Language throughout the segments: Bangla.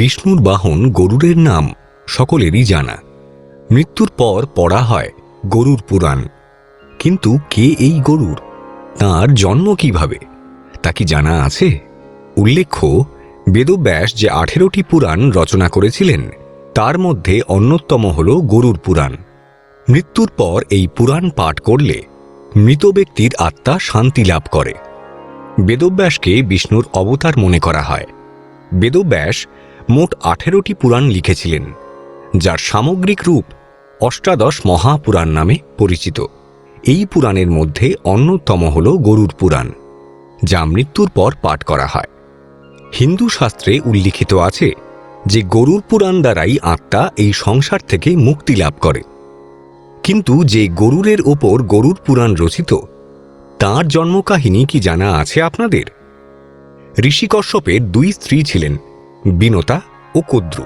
বিষ্ণুর বাহন গরুরের নাম, সকলেরই জানা। মৃত্যুর পর পড়া হয় গরুর পুরাণ। কিন্তু কে এই গরুর? তার জন্ম কীভাবে? তা কি জানা আছে? উল্লেখ্য, বেদব্যাস যে আঠেরোটি পুরাণ রচনা করেছিলেন, তার মধ্যে অন্যতম হল গরুর পুরাণ। মৃত্যুর পর এই পুরাণ পাঠ করলে মৃত ব্যক্তির আত্মা শান্তি লাভ করে। বেদব্যাসকে বিষ্ণুর অবতার মনে করা হয়। বেদব্যাস মোট আঠেরোটি পুরাণ লিখেছিলেন, যার সামগ্রিক রূপ অষ্টাদশ মহাপুরাণ নামে পরিচিত। এই পুরাণের মধ্যে অন্যতম হল গরুর পুরাণ, যা মৃত্যুর পর পাঠ করা হয়। হিন্দু শাস্ত্রে উল্লিখিত আছে যে গরুর পুরাণ দ্বারাই আত্মা এই সংসার থেকে মুক্তি লাভ করে। কিন্তু যে গরুরের ওপর গরুর পুরাণ রচিত, তার জন্মকাহিনী কি জানা আছে আপনাদের? ঋষিকশ্যপের দুই স্ত্রী ছিলেন বিনতা ও কদ্রু।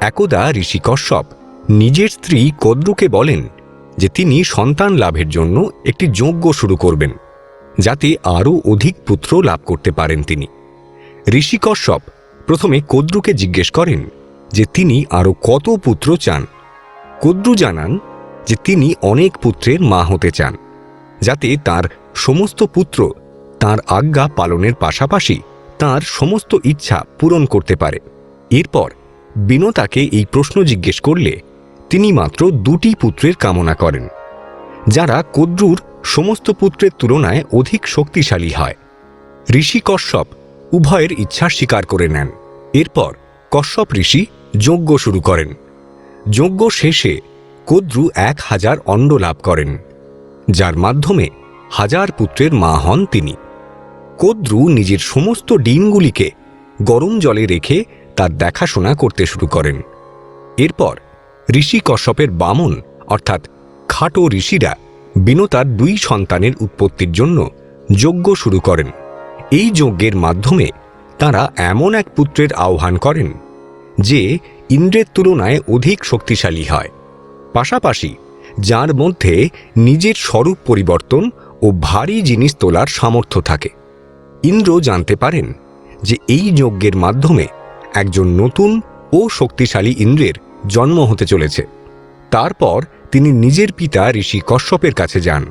একদা ঋষি কশ্যপ নিজের স্ত্রী কদ্রুকে বলেন যে তিনি সন্তান লাভের জন্য একটি যজ্ঞ শুরু করবেন, যাতে আরও অধিক পুত্র লাভ করতে পারেন তিনি। ঋষি কশ্যপ প্রথমে কদ্রুকে জিজ্ঞেস করেন যে তিনি আরও কত পুত্র চান? কদ্রু জানান যে তিনি অনেক পুত্রের মা হতে চান, যাতে তার সমস্ত পুত্র তার আজ্ঞা পালনের পাশাপাশি তার সমস্ত ইচ্ছা পূরণ করতে পারে। এরপর বিনতাকে এই প্রশ্ন জিজ্ঞেস করলে তিনি মাত্র দুটি পুত্রের কামনা করেন, যারা কদ্রুর সমস্ত পুত্রের তুলনায় অধিক শক্তিশালী হয়। ঋষি কশ্যপ উভয়ের ইচ্ছা স্বীকার করে নেন। এরপর কশ্যপ ঋষি যজ্ঞ শুরু করেন। যজ্ঞ শেষে কদ্রু এক হাজার অণ্ড লাভ করেন, যার মাধ্যমে হাজার পুত্রের মা হন তিনি। কদ্রু নিজের সমস্ত ডিমগুলিকে গরম জলে রেখে তার দেখাশোনা করতে শুরু করেন। এরপর ঋষি কশ্যপের বামন, অর্থাৎ খাটো ঋষিরা বিনতার দুই সন্তানের উৎপত্তির জন্য যজ্ঞ শুরু করেন। এই যজ্ঞের মাধ্যমে তারা এমন এক পুত্রের আহ্বান করেন যে ইন্দ্রের তুলনায় অধিক শক্তিশালী হয়। পাশাপাশি যার মধ্যে নিজের স্বরূপ পরিবর্তন ও ভারী জিনিস তোলার সামর্থ্য থাকে। ইন্দ্র জানতে পারেন যে এই যজ্ঞের মাধ্যমে একজন নতুন ও শক্তিশালী ইন্দ্রের জন্ম হতে চলেছে। তারপর তিনি নিজের পিতা ঋষি কশ্যপের কাছে যান।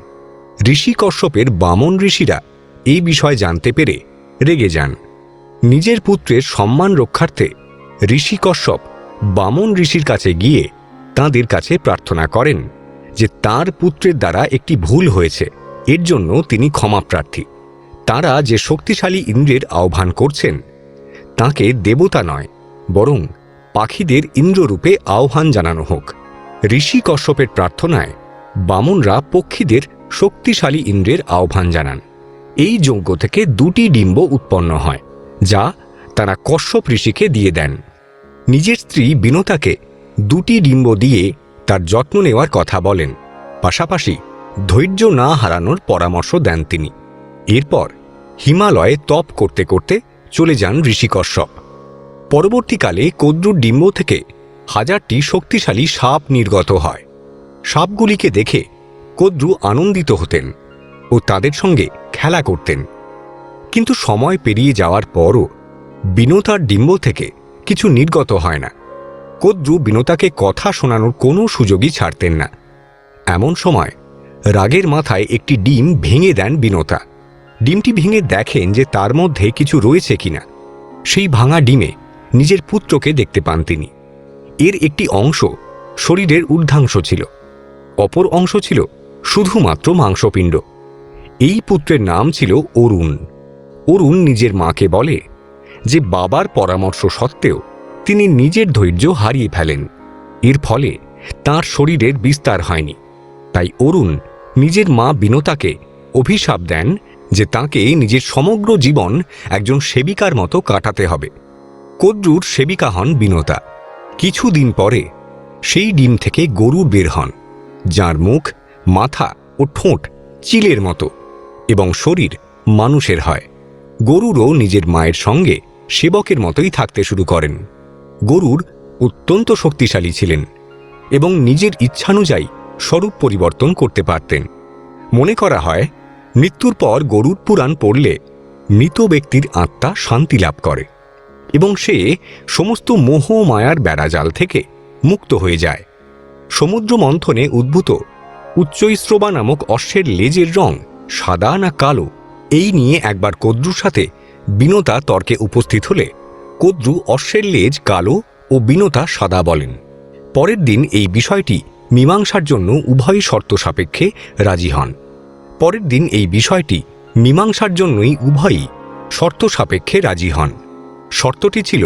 ঋষি কশ্যপের বামন ঋষিরা এই বিষয় জানতে পেরে রেগে যান। নিজের পুত্রের সম্মান রক্ষার্থে ঋষি কশ্যপ বামন ঋষির কাছে গিয়ে তাঁদের কাছে প্রার্থনা করেন যে তার পুত্রের দ্বারা একটি ভুল হয়েছে, এর জন্য তিনি ক্ষমাপ্রার্থী তারা যে শক্তিশালী ইন্দ্রের আহ্বান করছেন, তাকে দেবতা নয়, বরং পাখিদের ইন্দ্ররূপে আহ্বান জানানো হোক। ঋষি কশ্যপের প্রার্থনায় বামনরা পক্ষীদের শক্তিশালী ইন্দ্রের আহ্বান জানান। এই যজ্ঞ থেকে দুটি ডিম্ব উৎপন্ন হয়, যা তারা কশ্যপ ঋষিকে দিয়ে দেন। নিজের স্ত্রী বিনতাকে দুটি ডিম্ব দিয়ে তার যত্ন নেওয়ার কথা বলেন, পাশাপাশি ধৈর্য না হারানোর পরামর্শ দেন তিনি। এরপর হিমালয়ে তপ করতে করতে চলে যান ঋষি কশ্যপ। পরবর্তীকালে কদ্রুর ডিম্ব থেকে হাজারটি শক্তিশালী সাপ নির্গত হয়। সাপগুলিকে দেখে কদ্রু আনন্দিত হতেন ও তাদের সঙ্গে খেলা করতেন। কিন্তু সময় পেরিয়ে যাওয়ার পরও বিনতার ডিম্ব থেকে কিছু নির্গত হয় না। কদ্রু বিনতাকে কথা শোনানোর কোনো সুযোগই ছাড়তেন না। এমন সময় রাগের মাথায় একটি ডিম ভেঙে দেন বিনতা। ডিমটি ভেঙে দেখেন যে তার মধ্যে কিছু রয়েছে কিনা। সেই ভাঙা ডিমে নিজের পুত্রকে দেখতে পান তিনি। এর একটি অংশ শরীরের ঊর্ধ্বাংশ ছিল। অপর অংশ ছিল শুধুমাত্র মাংসপিণ্ড। এই পুত্রের নাম ছিল অরুণ। অরুণ নিজের মাকে বলে যে বাবার পরামর্শ সত্ত্বেও তিনি নিজের ধৈর্য হারিয়ে ফেলেন। এর ফলে তার শরীরের বিস্তার হয়নি। তাই অরুণ নিজের মা বিনতাকে অভিশাপ দেন যে তাকে নিজের সমগ্র জীবন একজন সেবিকার মতো কাটাতে হবে। কদ্রুর সেবিকা হন বিনতা কিছুদিন পরে সেই ডিম থেকে গরু বের হন, যার মুখ, মাথা ও ঠোঁট চিলের মতো এবং শরীর মানুষের হয়। গরুরও নিজের মায়ের সঙ্গে সেবকের মতোই থাকতে শুরু করেন। গরুর অত্যন্ত শক্তিশালী ছিলেন এবং নিজের ইচ্ছানুযায়ী স্বরূপ পরিবর্তন করতে পারতেন। মনে করা হয় মৃত্যুর পর গরুর পুরাণ পড়লে মৃত ব্যক্তির আত্মা শান্তি লাভ করে এবং সে সমস্ত মোহ মায়ার বেড়াজাল থেকে মুক্ত হয়ে যায়। সমুদ্র মন্থনে উদ্ভূত উচ্চৈশ্রবা নামক অশ্বের লেজের রং সাদা না কালো, এই নিয়ে একবার কদ্রুর সাথে বিনতা তর্কে উপস্থিত হলে কদ্রু অশ্বের লেজ কালো ও বিনতা সাদা বলেন। পরের দিন এই বিষয়টি মীমাংসার জন্য উভয় শর্ত সাপেক্ষে রাজি হন। পরের দিন এই বিষয়টি মীমাংসার জন্যই উভয়ই শর্ত সাপেক্ষে রাজি হন। শর্তটি ছিল,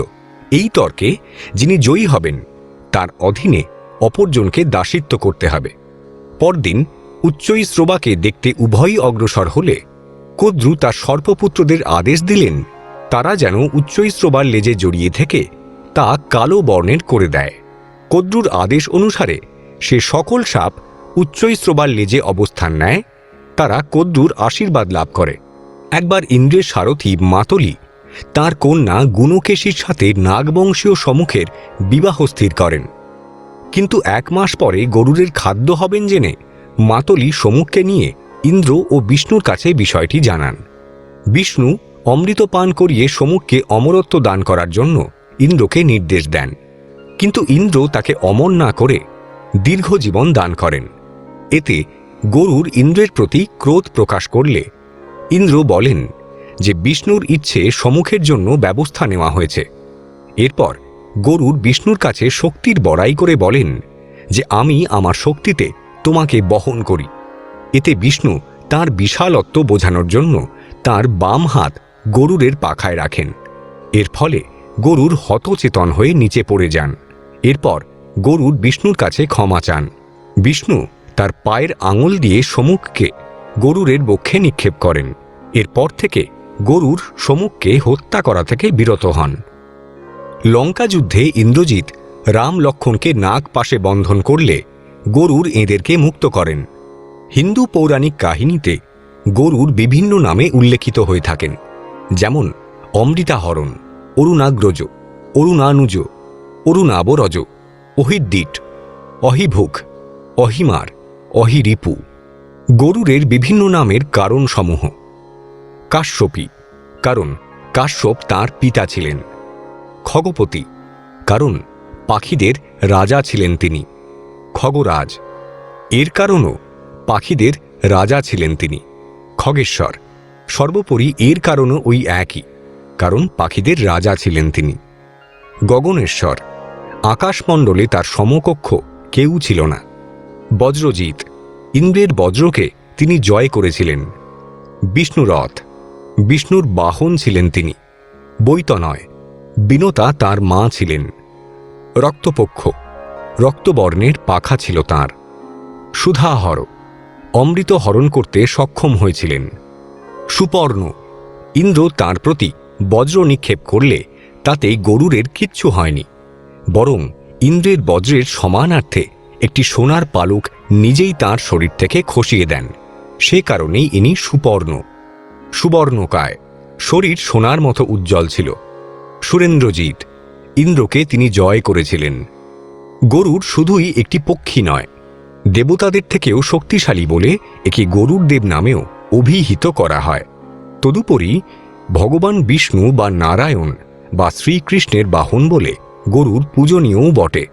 এই তর্কে যিনি জয়ী হবেন, তার অধীনে অপরজনকে দাসিত্ব করতে হবে। পরদিন উচ্চই শ্রোবাকে দেখতে উভয়ই অগ্রসর হলে কদ্রু তার সর্পপুত্রদের আদেশ দিলেন, তারা যেন উচ্চই শ্রোবার লেজে জড়িয়ে থেকে তা কালো বর্ণের করে দেয়। কদ্রুর আদেশ অনুসারে সে সকল সাপ উচ্চই শ্রোবার লেজে অবস্থান নেয় তারা কদ্রুর আশীর্বাদ লাভ করে। একবার ইন্দ্রের সারথী মাতলি তার কন্যা গুণকেশীর সাথে নাগবংশীয় সম্মুখের বিবাহ স্থির করেন। কিন্তু এক মাস পরে গরুরের খাদ্য হবেন জেনে মাতলি সমুখকে নিয়ে ইন্দ্র ও বিষ্ণুর কাছে বিষয়টি জানান। বিষ্ণু অমৃত পান করিয়ে সমুখকে অমরত্ব দান করার জন্য ইন্দ্রকে নির্দেশ দেন। কিন্তু ইন্দ্র তাকে অমর না করে দীর্ঘ জীবন দান করেন। এতে গরুর ইন্দ্রের প্রতি ক্রোধ প্রকাশ করলে। ইন্দ্র বলেন যে বিষ্ণুর ইচ্ছে সমুখের জন্য ব্যবস্থা নেওয়া হয়েছে। এরপর গরুর বিষ্ণুর কাছে শক্তির বড়াই করে বলেন যে আমি আমার শক্তিতে তোমাকে বহন করি। এতে বিষ্ণু তার বিশালত্ব বোঝানোর জন্য তার বাম হাত গরুরের পাখায় রাখেন। এর ফলে গরুর হতচেতন হয়ে নিচে পড়ে যান। এরপর গরুর বিষ্ণুর কাছে ক্ষমা চান। বিষ্ণু তার পায়ের আঙুল দিয়ে সমুখকে গরুরের বক্ষে নিক্ষেপ করেন। এরপর থেকে গরুর সমুখকে হত্যা করা থেকে বিরত হন। লঙ্কা যুদ্ধে ইন্দ্রজিৎ রাম লক্ষণকে নাগ পাশে বন্ধন করলে গরুর এঁদেরকে মুক্ত করেন। হিন্দু পৌরাণিক কাহিনীতে গরুর বিভিন্ন নামে উল্লেখিত হয়ে থাকেন, যেমন অমৃতাহরণ, অরুণাগ্রজ, অরুণানুজ, অরুণাবরজ, অহিদ্দিট অহিভুক অহিমার অহিরিপু গরুরের বিভিন্ন নামের কারণসমূহ। কাশ্যপী, কারণ কাশ্যপ তার পিতা ছিলেন। খগপতি, কারণ পাখিদের রাজা ছিলেন তিনি। খগরাজ, এর কারণও পাখিদের রাজা ছিলেন তিনি। খগেশ্বর, সর্বোপরি এর কারণও ওই একই, কারণ পাখিদের রাজা ছিলেন তিনি। গগনেশ্বর, আকাশমণ্ডলে তার সমকক্ষ কেউ ছিল না। বজ্রজিৎ। ইন্দ্রের বজ্রকে তিনি জয় করেছিলেন। বিষ্ণুরথ। বিষ্ণুর বাহন ছিলেন তিনি। বৈতনয়। বিনতা তার মা ছিলেন। রক্তপক্ষ। রক্তবর্ণের পাখা ছিল তার। সুধাহর। অমৃত হরণ করতে সক্ষম হয়েছিলেন। সুপর্ণ। ইন্দ্র তার প্রতি বজ্র নিক্ষেপ করলে তাতে গরুরের কিচ্ছু হয়নি। বরং ইন্দ্রের বজ্রের সমানার্থে একটি সোনার পালক নিজেই তার শরীর থেকে খসিয়ে দেন। সে কারণেই ইনি সুপর্ণ সুবর্ণকায়। শরীর সোনার মতো উজ্জ্বল ছিল। সুরেন্দ্রজিৎ। ইন্দ্রকে তিনি জয় করেছিলেন। গরুর শুধুই একটি পক্ষী নয়। দেবতাদের থেকেও শক্তিশালী বলে একে গরুর দেব নামেও অভিহিত করা হয়। তদুপরি ভগবান বিষ্ণু বা নারায়ণ বা শ্রীকৃষ্ণের বাহন বলে গরুর পূজনীয়ও বটে।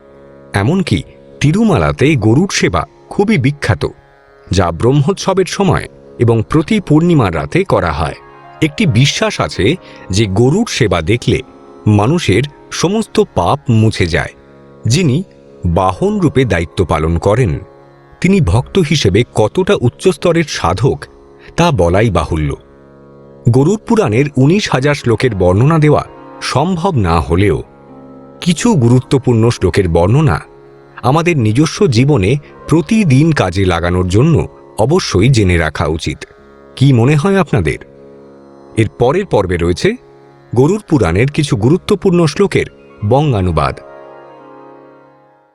এমনকি তিরুমালাতে গরুর সেবা খুবই বিখ্যাত, যা ব্রহ্মোৎসবের সময় এবং প্রতি পূর্ণিমার রাতে করা হয়। একটি বিশ্বাস আছে যে গরুর সেবা দেখলে মানুষের সমস্ত পাপ মুছে যায়। যিনি বাহন রূপে দায়িত্ব পালন করেন, তিনি ভক্ত হিসেবে কতটা উচ্চস্তরের সাধক তা বলাই বাহুল্য। গরুর পুরাণের উনিশ হাজার শ্লোকের বর্ণনা দেওয়া সম্ভব না হলেও কিছু গুরুত্বপূর্ণ শ্লোকের বর্ণনা আমাদের নিজস্ব জীবনে প্রতিদিন কাজে লাগানোর জন্য অবশ্যই জেনে রাখা উচিত। কি মনে হয় আপনাদের? এর পরের পর্বে রয়েছে গরুর পুরাণের কিছু গুরুত্বপূর্ণ শ্লোকের বঙ্গানুবাদ।